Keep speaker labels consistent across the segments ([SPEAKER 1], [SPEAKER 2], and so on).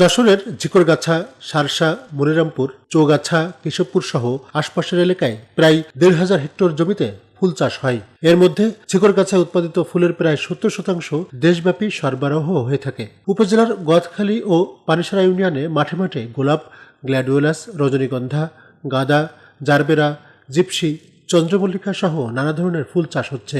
[SPEAKER 1] যশোরের ঝিকরগাছা, সারসা, মনিরামপুর, চৌগাছা, কেশবপুর সহ আশপাশের এলাকায় প্রায় দেড় হাজার হেক্টর জমিতে ফুল চাষ হয়। এর মধ্যে ঝিকরগাছায় উৎপাদিত ফুলের প্রায় সত্তর শতাংশ দেশব্যাপী সরবরাহ হয়ে থাকে। উপজেলার গদখালী ও পানিসারা ইউনিয়নে মাঠে মাঠে গোলাপ, গ্ল্যাডিওলাস, রজনীগন্ধা, গাঁদা, জারবেরা, জিপসি, চন্দ্রমল্লিকা সহ নানা ধরনের ফুল চাষ হচ্ছে।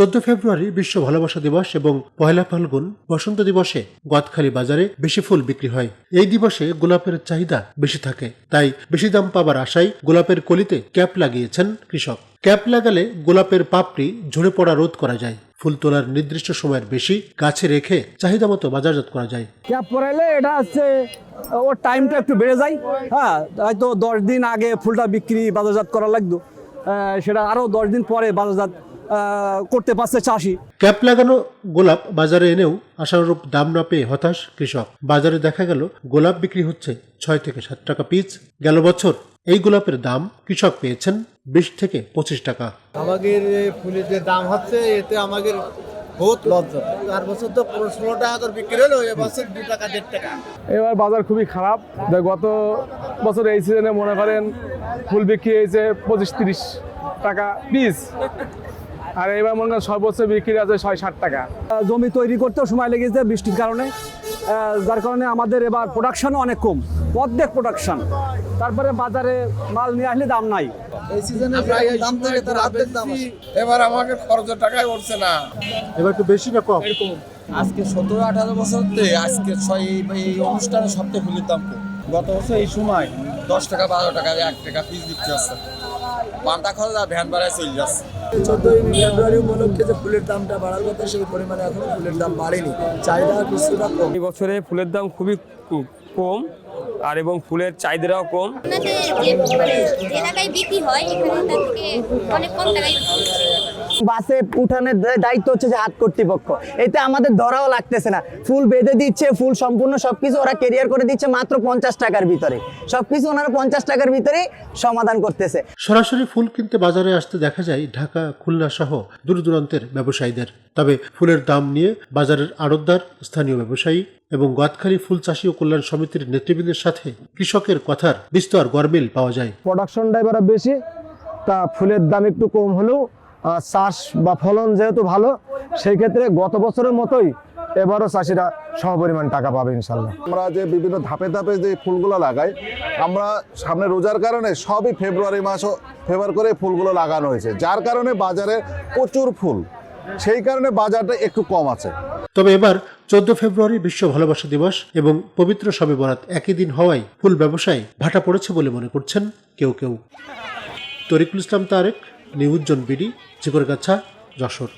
[SPEAKER 1] চোদ্দ ফেব্রুয়ারি বিশ্ব ভালোবাসা দিবস এবং পয়লা ফাল্গুন বসন্ত দিবসে গদখালি বাজারে বেশি ফুল বিক্রি হয়। এই দিবসে গোলাপের চাহিদা বেশি থাকে, তাই বেশি দাম পাবার আশায় গোলাপের কলিতে ক্যাপ লাগিয়েছেন কৃষক। ক্যাপ লাগালে গোলাপের পাপড়ি ঝরে পড়া রোধ করা যায়, ফুল তোলার নির্দিষ্ট সময়ের বেশি গাছে রেখে চাহিদা মতো বাজারজাত করা যায়।
[SPEAKER 2] ক্যাপ পরাইলে এটা হচ্ছে, ওর টাইমটা একটু বেড়ে যায়। হ্যাঁ হয়তো দশ দিন আগে ফুলটা বিক্রি বাজারজাত করা লাগতো। সেটা আরও দশ দিন পরে বাজারজাত করতে পারছে চাষি।
[SPEAKER 1] ক্যাপ লাগানো গোলাপ বাজারে এনেও আশানুরূপ দাম না পেয়ে হতাশ কৃষক। বাজারে দেখা গেল গোলাপ বিক্রি হচ্ছে ছয় থেকে সাত টাকা পিস গেল বছর এই গোলাপের দাম কৃষক পেয়েছেন বিশ থেকে পঁচিশ টাকা।
[SPEAKER 3] আমাদের ফুলের যে দাম হচ্ছে এতে আমাদের বহুত লজ্জা। আর বছর তো পনেরো ষোলো টাকা করে বিক্রি হলো এবছর দু টাকা দেড় টাকা।
[SPEAKER 4] এবার বাজার খুবই খারাপ। দেখ গত বছর এই সিজনে মনে করেন ফুল বিক্রি হয়েছে পঁচিশ তিরিশ টাকা পিস আর এবার মনে করেন সর্বোচ্চ বিক্রি আছে ছয় ষাট টাকা।
[SPEAKER 2] জমি তৈরি করতেও সময় লেগেছে বৃষ্টির কারণে। যার কারণে আমাদের এবার প্রোডাকশনও অনেক কম। অর্ধেক প্রোডাকশন তারপরে বাজারে মাল নিয়ে আসলে দাম নাই।
[SPEAKER 3] এই সিজনে প্রায় দাম থেকে তার অর্ধেক দাম
[SPEAKER 5] এবার আমাকে খরচের টাকায় উঠছে না।
[SPEAKER 1] এবার একটু বেশি না কম?
[SPEAKER 6] আজকে সতেরো আঠারো বছর আজকে ছয় এই- অনুষ্ঠানে সবচেয়ে ফুলের দাম গত বছর এই সময় দশ টাকা বারো টাকা এক টাকা পিস বিক্রি হচ্ছে। পান্তা খরচ আর ভ্যান ভাড়ায় চলে যাচ্ছে।
[SPEAKER 3] চোদ্দই ফেব্রুয়ারি উপলক্ষে যে ফুলের দামটা বাড়ার কথা সেই পরিমাণে এখনও ফুলের দাম বাড়েনি। চাহিদা কিছুটা কম।
[SPEAKER 4] এই বছরে ফুলের দাম খুবই কম আর এবং ফুলের চাহিদাও কম।
[SPEAKER 7] যে মানে টাকায় বিক্রি হয় এখানে তার থেকে অনেক কম টাকায়।
[SPEAKER 8] বাসে উঠানের দায়িত্ব হচ্ছে যে হাত কর্তৃপক্ষ। এতে আমাদের ধরাও লাগতেছে না। ফুল বেঁধে দিচ্ছে ফুল সম্পূর্ণ সবকিছু ওরা কেরিয়ার করে দিচ্ছে মাত্র পঞ্চাশ টাকার ভিতরে। সবকিছু ওনারা পঞ্চাশ টাকার ভিতরে সমাধান করতেছে।
[SPEAKER 1] সরাসরি ফুল কিনতে বাজারে আসতে দেখা যায় ঢাকা খুলনা সহ দূর দূরান্তের ব্যবসায়ীদের। তবে ফুলের দাম নিয়ে বাজারের আড়তদার স্থানীয় ব্যবসায়ী এবং গদখালি ফুল চাষী ও কল্যাণ সমিতির নেতৃবৃন্দের সাথে কৃষকের কথার বিস্তর গরমিল পাওয়া যায়।
[SPEAKER 4] প্রোডাকশনটা এবারে বেশি তা ফুলের দাম একটু কম হলেও চাষ বা ফলন যেহেতু ভালো সেই ক্ষেত্রে গত বছরের মতোই এবারও চাষিরা সমপরিমাণ টাকা পাবে ইনশাল্লাহ।
[SPEAKER 5] আমরা যে বিভিন্ন ধাপে ধাপে যে ফুলগুলো লাগাই আমরা সামনে রোজার কারণে সবই ফেব্রুয়ারি মাসও ফেভার করে ফুলগুলো লাগানো হয়েছে। যার কারণে বাজারে প্রচুর ফুল সেই কারণে বাজারটা একটু কম আছে।
[SPEAKER 1] তবে এবার চোদ্দ ফেব্রুয়ারি বিশ্ব ভালোবাসা দিবস এবং পবিত্র শবে বরাত একই দিন হওয়ায় ফুল ব্যবসায় ভাটা পড়েছে বলে মনে করছেন কেউ কেউ। তরিকুল ইসলাম তারেক নিউজ্জন বিডি চিকরগাছা যশোর।